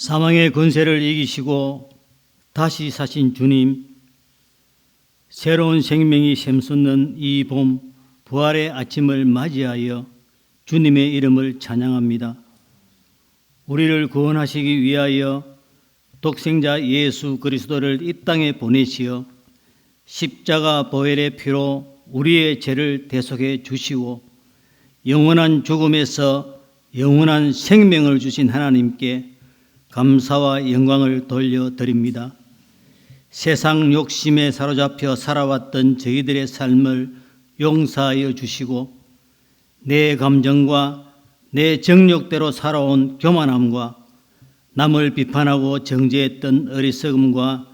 사망의 권세를 이기시고 다시 사신 주님, 새로운 생명이 샘솟는 이 봄 부활의 아침을 맞이하여 주님의 이름을 찬양합니다. 우리를 구원하시기 위하여 독생자 예수 그리스도를 이 땅에 보내시어 십자가 보혈의 피로 우리의 죄를 대속해 주시고 영원한 죽음에서 영원한 생명을 주신 하나님께 감사와 영광을 돌려드립니다. 세상 욕심에 사로잡혀 살아왔던 저희들의 삶을 용서하여 주시고 내 감정과 내 정욕대로 살아온 교만함과 남을 비판하고 정죄했던 어리석음과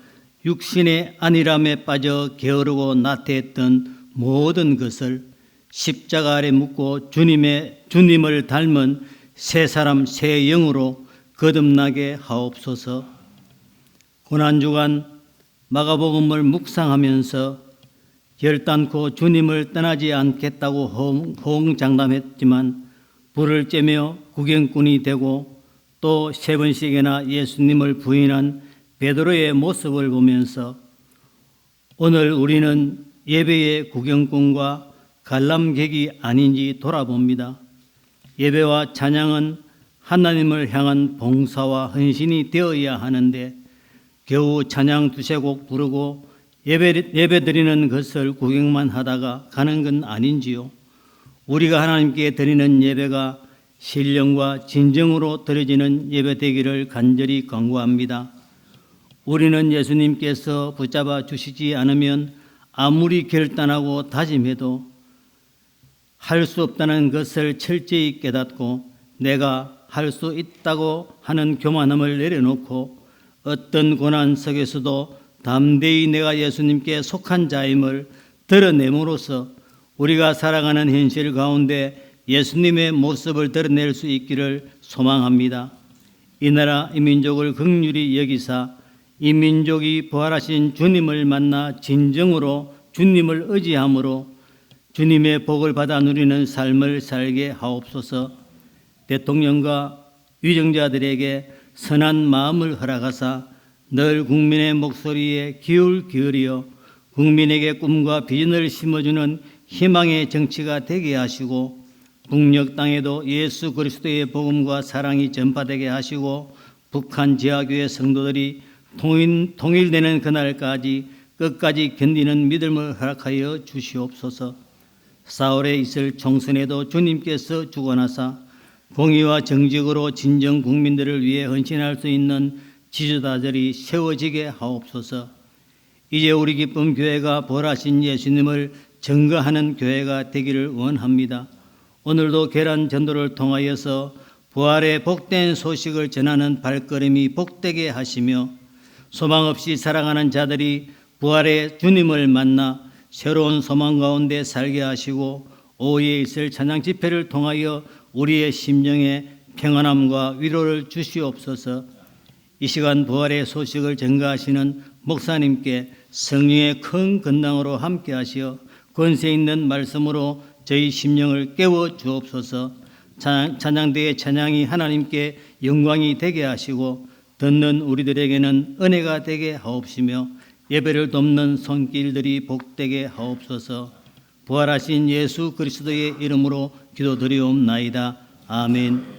육신의 안일함에 빠져 게으르고 나태했던 모든 것을 십자가 아래 묻고 주님의 주님을 닮은 새 사람 새 영으로 거듭나게 하옵소서. 고난 주간 마가복음을 묵상하면서 결단코 주님을 떠나지 않겠다고 호응장담했지만 불을 쬐며 구경꾼이 되고 또 세 번씩이나 예수님을 부인한 베드로의 모습을 보면서 오늘 우리는 예배의 구경꾼과 관람객이 아닌지 돌아봅니다. 예배와 찬양은 하나님을 향한 봉사와 헌신이 되어야 하는데 겨우 찬양 두세 곡 부르고 예배, 예배 드리는 것을 구경만 하다가 가는 건 아닌지요. 우리가 하나님께 드리는 예배가 신령과 진정으로 드려지는 예배 되기를 간절히 간구합니다. 우리는 예수님께서 붙잡아 주시지 않으면 아무리 결단하고 다짐해도 할 수 없다는 것을 철저히 깨닫고 내가 할 수 있다고 하는 교만함을 내려놓고 어떤 고난 속에서도 담대히 내가 예수님께 속한 자임을 드러냄으로써 우리가 살아가는 현실 가운데 예수님의 모습을 드러낼 수 있기를 소망합니다. 이 나라 이 민족을 극률히 여기사 이 민족이 부활하신 주님을 만나 진정으로 주님을 의지함으로 주님의 복을 받아 누리는 삶을 살게 하옵소서. 대통령과 위정자들에게 선한 마음을 허락하사 늘 국민의 목소리에 기울 기울여 국민에게 꿈과 비전을 심어주는 희망의 정치가 되게 하시고 북녘 땅에도 예수 그리스도의 복음과 사랑이 전파되게 하시고 북한 지하교회 성도들이 통일, 통일되는 그날까지 끝까지 견디는 믿음을 허락하여 주시옵소서. 사월에 있을 총선에도 주님께서 주관하사 공의와 정직으로 진정 국민들을 위해 헌신할 수 있는 지주다들이 세워지게 하옵소서. 이제 우리 기쁨 교회가 벌하신 예수님을 증거하는 교회가 되기를 원합니다. 오늘도 계란 전도를 통하여서 부활의 복된 소식을 전하는 발걸음이 복되게 하시며 소망 없이 살아가는 자들이 부활의 주님을 만나 새로운 소망 가운데 살게 하시고 오후에 있을 찬양 집회를 통하여 우리의 심령에 평안함과 위로를 주시옵소서. 이 시간 부활의 소식을 전가하시는 목사님께 성령의 큰 건강으로 함께 하시어 권세 있는 말씀으로 저희 심령을 깨워 주옵소서. 찬양, 찬양대의 찬양이 하나님께 영광이 되게 하시고 듣는 우리들에게는 은혜가 되게 하옵시며 예배를 돕는 손길들이 복되게 하옵소서. 부활하신 예수 그리스도의 이름으로 기도드리옵나이다. 아멘.